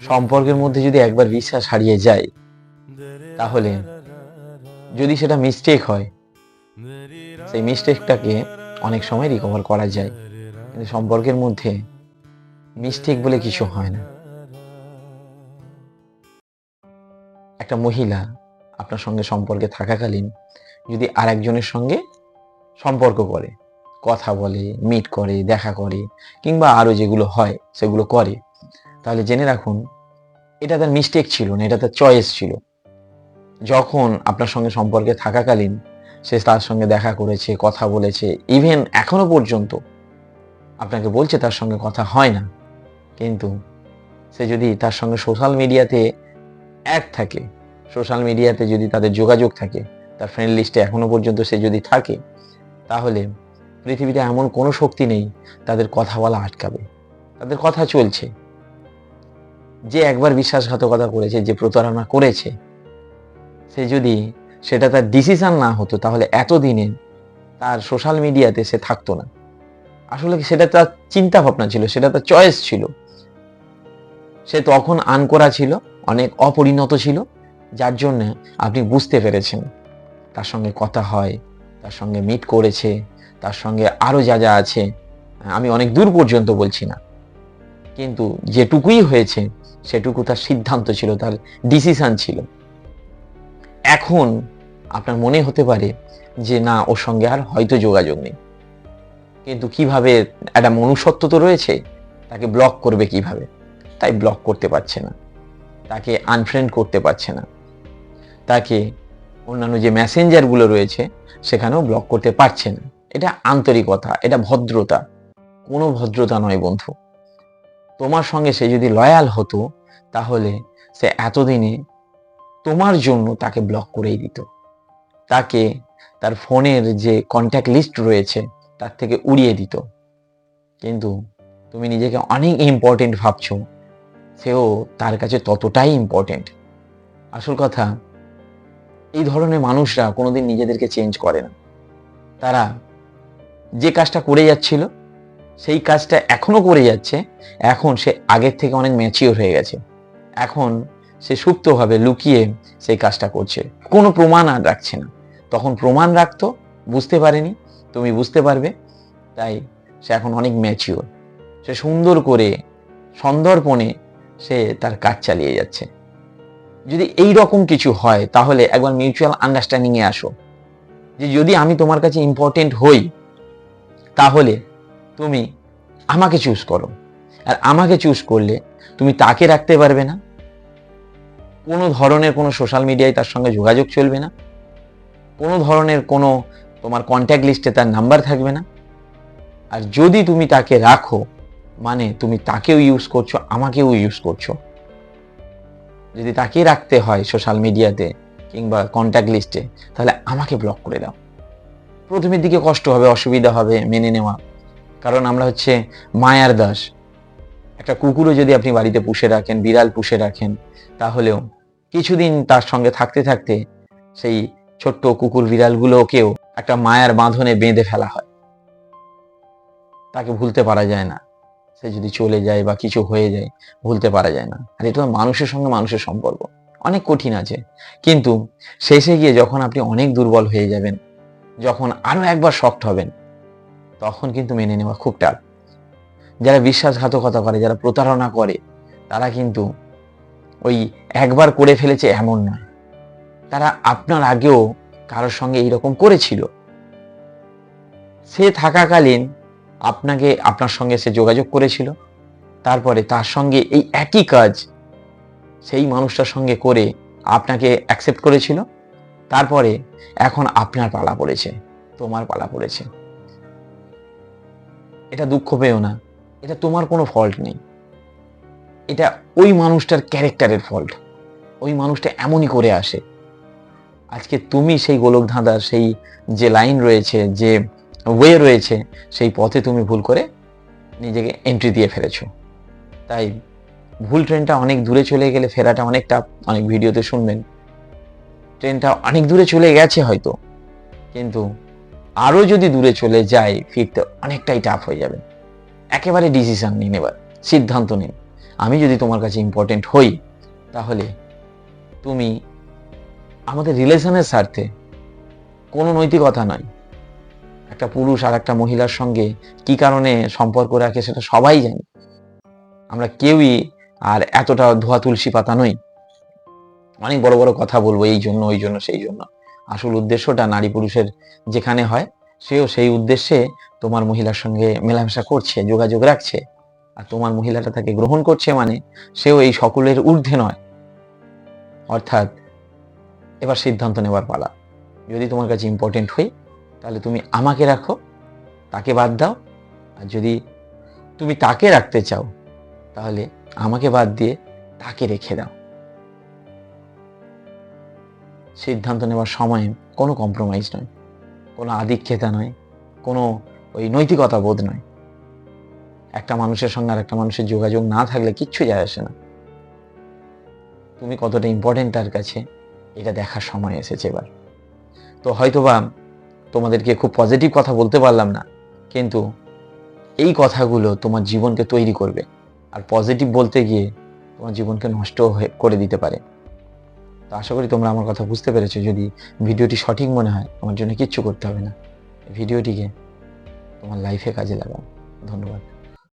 সম্পর্কের মধ্যে যদি একবার বিশ্বাস হারিয়ে যায়, তাহলে যদি সেটা মিস্টেক হয়, সেই মিস্টেকটাকে অনেক সময় রিকভার করা যায়। কিন্তু সম্পর্কের মধ্যে মিস্টেক বলে কিছু হয় না। একটা মহিলা আপনার সঙ্গে সম্পর্কে থাকাকালীন যদি আর একজনের সঙ্গে সম্পর্ক করে, কথা বলে মিট করে, দেখা করে, কিংবা আরও যেগুলো হয়, সেগুলো করে তাহলে জেনে রাখুন, এটা তার মিস্টেক ছিল না, এটা তার চয়েস ছিল। যখন আপনার সঙ্গে সম্পর্কে থাকাকালীন সে তার সঙ্গে দেখা করেছে, কথা বলেছে ইভেন এখনও পর্যন্ত আপনাকে বলছে তার সঙ্গে কথা হয় না। কিন্তু সে যদি তার সঙ্গে সোশ্যাল মিডিয়াতে অ্যাড থাকে সোশ্যাল মিডিয়াতে যদি তাদের যোগাযোগ থাকে, তার ফ্রেন্ড লিস্টে এখনও পর্যন্ত সে যদি থাকে, তাহলে পৃথিবীতে এমন কোনো শক্তি নেই, তাদের কথা বলা আটকাবে। তাদের কথা চলছে। যে একবার বিশ্বাসঘাতকতা করেছে, যে প্রতারণা করেছে, সে যদি সেটা তার ডিসিশন না হতো, তাহলে এতদিনে তার সোশ্যাল মিডিয়াতে সে থাকতো না। আসলে সেটা তার চিন্তা ভাবনা ছিল, সেটা তার চয়েস ছিল। সে তখন আন করা ছিল, অনেক অপরিণত ছিল, যার জন্য আপনি বুঝতে পেরেছেন। তার সঙ্গে কথা হয়, তার সঙ্গে মিট করেছে, তার সঙ্গে আরও যা যা আছে, আমি অনেক দূর পর্যন্ত বলছি না। কিন্তু যেটুকুই হয়েছে সেটুকু তার সিদ্ধান্ত ছিল, তার ডিসিশন ছিল। এখন আপনার মনে হতে পারে যে, না, ওর সঙ্গে আর হয়তো যোগাযোগ নেই। কিন্তু কীভাবে একটা মনুষ্যত্ব তো রয়েছে, তাকে ব্লক করবে কীভাবে? তাই ব্লক করতে পারছে না। তাকে আনফ্রেন্ড করতে পারছে না। তাকে অন্যান্য যে মেসেঞ্জারগুলো রয়েছে, সেখানেও ব্লক করতে পারছে না। এটা আন্তরিকতা, এটা ভদ্রতা। কোনো ভদ্রতা নয় বন্ধু। তোমার সঙ্গে সে যদি লয়াল হতো, তাহলে সে এতদিনে তোমার জন্য তাকে ব্লক করেই দিত। তাকে তার ফোনের যে কন্ট্যাক্ট লিস্ট রয়েছে, তার থেকে উড়িয়ে দিত। কিন্তু তুমি নিজেকে অনেক ইম্পর্টেন্ট ভাবছ, সেও তার কাছে ততটাই ইম্পর্টেন্ট আসল কথা, এই ধরনের মানুষরা কোনোদিন নিজেদেরকে চেঞ্জ করে না। তারা যে কাজটা করে যাচ্ছিল সেই কাজটা এখনও করে যাচ্ছে, এখন সে আগের থেকে অনেক ম্যাচিওর হয়ে গেছে। এখন সে সুপ্তভাবে লুকিয়ে সেই কাজটা করছে। কোনো প্রমাণ আর রাখছে না। তখন প্রমাণ রাখতো, বুঝতে পারেনি, তুমি বুঝতে পারবে, তাই সে এখন অনেক ম্যাচিওর সে সুন্দর করে সন্দর্পণে সে তার কাজ চালিয়ে যাচ্ছে। যদি এই রকম কিছু হয়, তাহলে একবার মিউচুয়াল আন্ডারস্ট্যান্ডিংয়ে আসো। যে যদি আমি তোমার কাছে ইম্পর্টেন্ট হই, তাহলে তুমি আমাকে চুজ করো। আর আমাকে চুজ করলে তুমি তাকে রাখতে পারবে না। কোনো ধরনের কোনো সোশ্যাল মিডিয়ায় তার সঙ্গে যোগাযোগ চলবে না। কোনো ধরনের কোনো তোমার কন্ট্যাক্ট লিস্টে তার নাম্বার থাকবে না। আর যদি তুমি তাকে রাখো মানে তুমি তাকেও ইউজ করছ, আমাকেও ইউজ করছ। যদি তাকে রাখতে হয় সোশ্যাল মিডিয়াতে কিংবা কন্ট্যাক্ট লিস্টে তাহলে আমাকে ব্লক করে দাও। প্রথমের দিকে কষ্ট হবে, অসুবিধা হবে, মেনে নেওয়া। কারণ আমরা হচ্ছে মায়ার দাস। একটা কুকুরও যদি আপনি বাড়িতে পুষে রাখেন, বিড়াল পুষে রাখেন, তাহলেও কিছুদিন তার সঙ্গে থাকতে থাকতে সেই ছোট্ট কুকুর বিড়ালগুলোকেও একটা মায়ার বাঁধনে বেঁধে ফেলা হয়। তাকে ভুলতে পারা যায় না। সে যদি চলে যায় বা কিছু হয়ে যায়, ভুলতে পারা যায় না। আর এটা মানুষের সঙ্গে মানুষের সম্পর্ক। অনেক কঠিন আছে। কিন্তু শেষে গিয়ে যখন আপনি অনেক দুর্বল হয়ে যাবেন, যখন আরও একবার শক্ত হবেন তখন কিন্তু মেনে নেওয়া খুব টাফ যারা বিশ্বাসঘাতকতা করে, যারা প্রতারণা করে, তারা কিন্তু ওই একবার করে ফেলেছে এমন নয়। তারা আপনার আগেও কারোর সঙ্গে এইরকম করেছিল। সে থাকাকালীন আপনাকে আপনার সঙ্গে সে যোগাযোগ করেছিল। তারপরে তার সঙ্গে এই একই কাজ সেই মানুষটার সঙ্গে করে আপনাকে অ্যাকসেপ্ট করেছিল। তারপরে এখন আপনার পালা পড়েছে, তোমার পালা পড়েছে। এটা দুঃখ পেও না। এটা তোমার কোনো ফল্ট নেই। এটা ওই মানুষটার ক্যারেক্টারের ফল্ট ওই মানুষটা এমনই করে আসে। আজকে তুমি সেই গোলক ধাঁধার সেই যে লাইন রয়েছে, যে ওয়ে রয়েছে, সেই পথে তুমি ভুল করে নিজেকে এন্ট্রি দিয়ে ফেলেছো। তাই ভুল ট্রেনটা অনেক দূরে চলে গেলে ফেরাটা অনেক টাফ অনেক ভিডিওতে শুনবেন। ট্রেনটা অনেক দূরে চলে গেছে হয়তো। কিন্তু আরও যদি দূরে চলে যায়, ফিরতে অনেকটাই টাফ হয়ে যাবে। একেবারে ডিসিশন নিন এবার সিদ্ধান্ত নিন। আমি যদি তোমার কাছে ইম্পর্টেন্ট হই, তাহলে তুমি আমাদের রিলেশনের স্বার্থে কোনো নৈতিকতা নয়। একটা পুরুষ আর একটা মহিলার সঙ্গে কি কারণে সম্পর্ক রাখে সেটা সবাই জানে। আমরা কেউই আর এতটা ধোয়া তুলসী পাতা নই। অনেক বড় বড় কথা বলব, এই জন্য, ওই জন্য, সেই জন্য। আসল উদ্দেশ্যটা নারী পুরুষের যেখানে হয়, সেও সেই উদ্দেশ্যে তোমার মহিলার সঙ্গে মেলামেশা করছে, যোগাযোগ রাখছে। আর তোমার মহিলাটা তাকে গ্রহণ করছে মানে সেও এই সকলের ঊর্ধ্বে নয়। অর্থাৎ এবার সিদ্ধান্ত নেবার পালা। যদি তোমার কাছে ইম্পর্টেন্ট হই, তাহলে তুমি আমাকে রাখো, তাকে বাদ দাও। আর যদি তুমি তাকে রাখতে চাও, তাহলে আমাকে বাদ দিয়ে তাকে রেখে দাও। সিদ্ধান্ত নেওয়ার সময় কোনো কম্প্রোমাইজ নয়, কোনো আধিক্যতা নয়, কোনো ওই নৈতিকতা বোধ নয়। একটা মানুষের সঙ্গে আর একটা মানুষের যোগাযোগ না থাকলে কিচ্ছু যায় আসে না। তুমি কতটা ইম্পর্টেন্ট তার কাছে, এটা দেখার সময় এসেছে এবার। তো হয়তোবা তোমাদেরকে খুব পজিটিভ কথা বলতে পারলাম না, কিন্তু এই কথাগুলো তোমার জীবনকে তৈরি করবে। আর পজিটিভ বলতে গিয়ে তোমার জীবনকে নষ্ট করে দিতে পারে। তো আশা করি তোমরা আমার কথা বুঝতে পেরেছ। যদি ভিডিওটি সঠিক মনে হয় আমার জন্য কিচ্ছু করতে হবে না। ভিডিওটিকে তোমার লাইফে কাজে লাগাও। ধন্যবাদ।